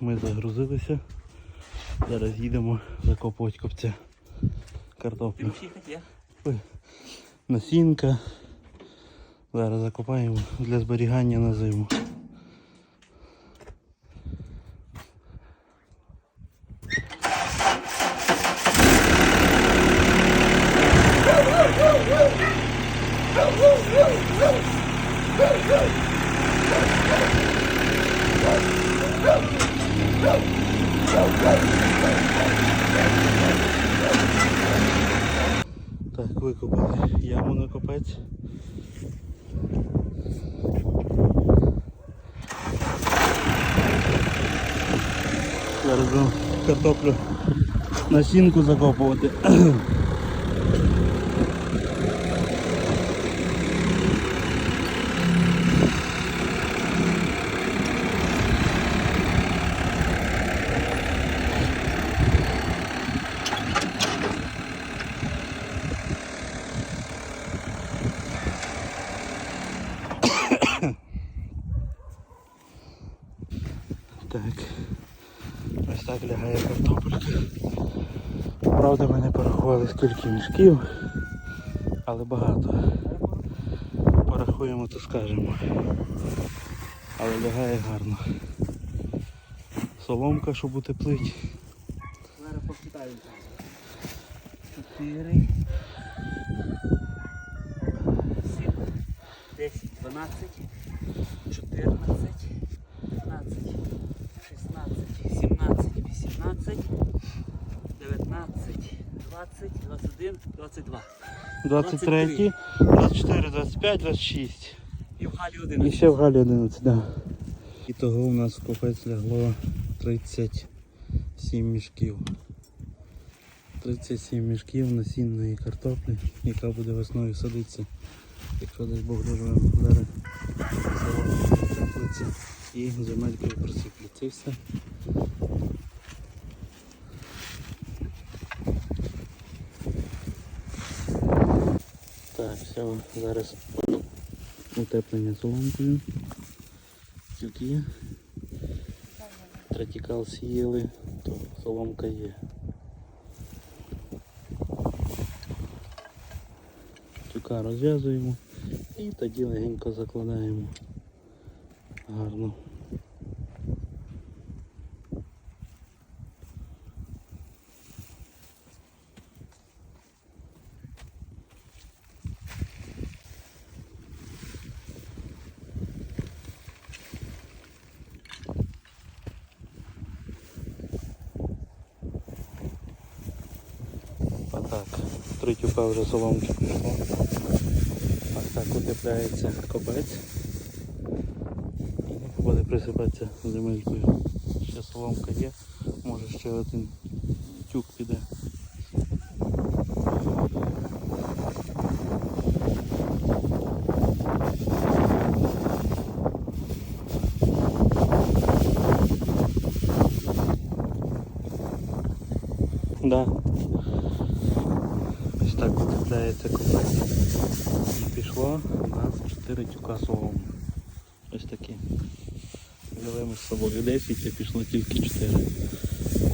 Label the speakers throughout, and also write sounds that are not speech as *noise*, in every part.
Speaker 1: ми загрузилися. Зараз їдемо закопувати копця картоплю. Насінка. Зараз закопаємо для зберігання на зиму. *laughs* Так, викопали яму на копець. Зараз будемо картоплю на сінку закопувати. Так. Ось так лягає картопелька. Правда, ми не порахували скільки мішків, але багато. Порахуємо, то скажемо. Але лягає гарно. Соломка, щоб утеплить.
Speaker 2: Зараз посчитаю. Чотири. Сім. Десять, дванадцять, чотирнадцять, п'ятнадцять, шістнадцять, сімнадцять, вісімнадцять, дев'ятнадцять, двадцять, двадцять один, двадцять два.
Speaker 1: 23, 24, 25, 26.
Speaker 2: І в Галі
Speaker 1: 11.
Speaker 2: І
Speaker 1: ще в Галі 11, да. І того у нас в копець лягло 37 мішків. 37 мішків насінної картоплі, яка буде весною садитися. Якщо десь Бог доживемо, зараз і земелькою присиплеться і все. Так, зараз утеплення соломкою. Тюки. Тратікал сіяли, то соломка є. Тюка розв'язуємо і тоді легенько закладаємо гарно. Отак. Три тюка вже соломки пішло. Ось так утепляється копець. І буде присипатися земелькою. Ще соломка є, може ще один тюк піде. Да. Так утепляється копець. І пішло у нас 4 тюка солому. Ось такі. Взяли ми з собою 10, а пішло тільки 4.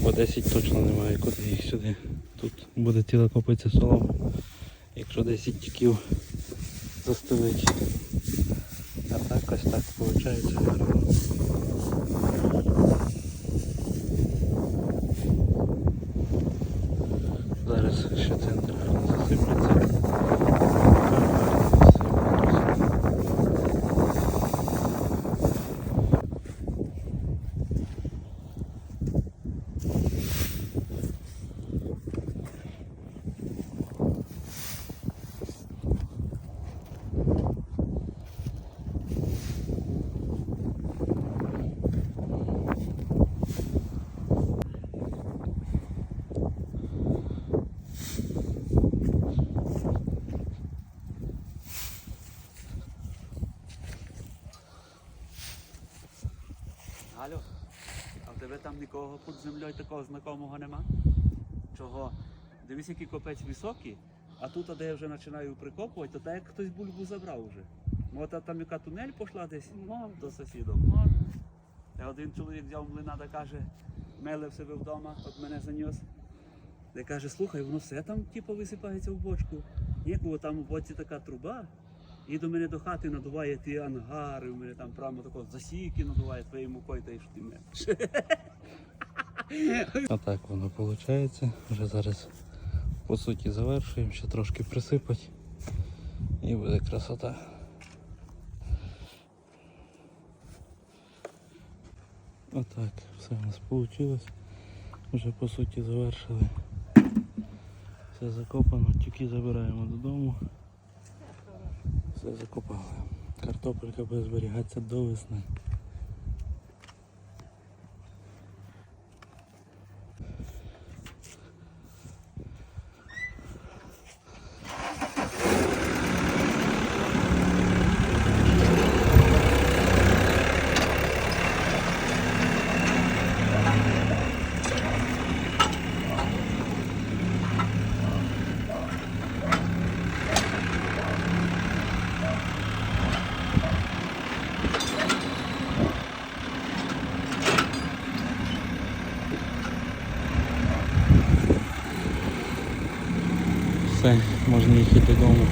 Speaker 1: Бо 10 точно немає куди їх сюди. Тут буде ціла копиця солому. Якщо 10 тюків застелить. А так ось так виходить гарно. Зараз ще центр гарно засиплеться.
Speaker 2: Алло, а в тебе там нікого під землею такого знакомого нема? Чого? Дивись, який копець високий, а тут, де я вже починаю прикопувати, то так як хтось бульбу забрав вже. Може там яка тунель пішла десь до сусідів. Та один чоловік взяв млина та каже, меле в себе вдома, от мене заніс. Та каже, слухай, воно все там типу, висипається в бочку. Ні, бо там у боці така труба. І до мене до хати надуває ті ангари, у мене там прямо тако засіки надуває твоєю мукою, та й що ти мелеш.
Speaker 1: Отак *laughs* воно виходить. Вже зараз по суті завершуємо, ще трошки присипать і буде красота. Отак, все у нас вийшло. Вже по суті завершили. Все закопано, тюки забираємо додому. Все закопали. Картопелька буде зберігатися до весни. Все, можна їхати додому.